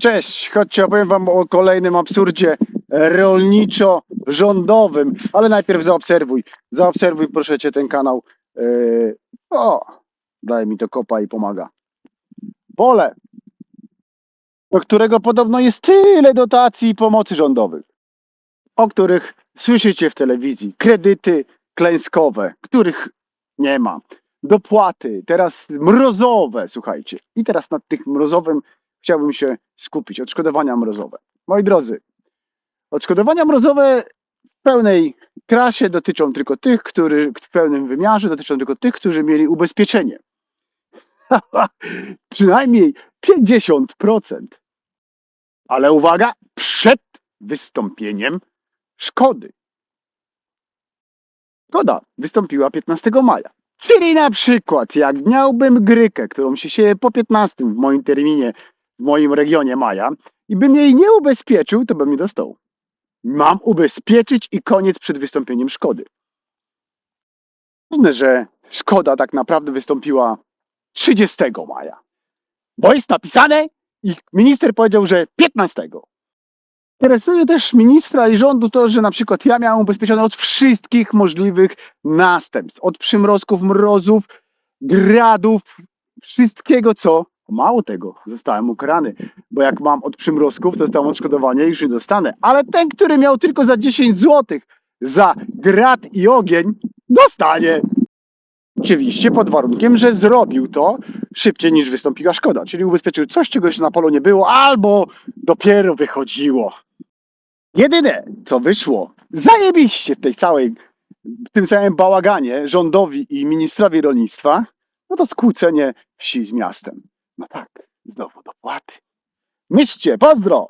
Cześć, chodźcie, opowiem wam o kolejnym absurdzie rolniczo-rządowym, ale najpierw zaobserwuj, zaobserwuj proszę cię ten kanał. Yy, o, daj mi to kopa i pomaga. Pole, do którego podobno jest tyle dotacji i pomocy rządowych, o których słyszycie w telewizji, kredyty klęskowe, których nie ma, dopłaty, teraz mrozowe, słuchajcie, i teraz nad tych mrozowym chciałbym się skupić. Odszkodowania mrozowe. Moi drodzy, odszkodowania mrozowe w pełnej krasie dotyczą tylko tych, którzy w pełnym wymiarze dotyczą tylko tych, którzy mieli ubezpieczenie. Przynajmniej 50%. Ale uwaga, przed wystąpieniem szkody. Szkoda wystąpiła 15 maja. Czyli na przykład, jak miałbym grykę, którą się sieje po 15 w moim terminie, w moim regionie maja, i bym jej nie ubezpieczył, to bym nie dostał. Mam ubezpieczyć i koniec przed wystąpieniem szkody. Ważne, że szkoda tak naprawdę wystąpiła 30 maja. Bo jest napisane i minister powiedział, że 15. Interesuje też ministra i rządu to, że na przykład ja miałem ubezpieczone od wszystkich możliwych następstw. Od przymrozków, mrozów, gradów, wszystkiego co. Mało tego, zostałem ukarany, bo jak mam od przymrozków, to dostałem odszkodowanie już nie dostanę. Ale ten, który miał tylko za 10 zł za grad i ogień, dostanie. Oczywiście pod warunkiem, że zrobił to szybciej niż wystąpiła szkoda, czyli ubezpieczył coś, czegoś na polu nie było, albo dopiero wychodziło. Jedyne, co wyszło zajebiście w tej całej, w tym całym bałaganie rządowi i ministrowi rolnictwa, no to skłócenie wsi z miastem. No tak, znowu dopłaty. Myślcie, pozdro!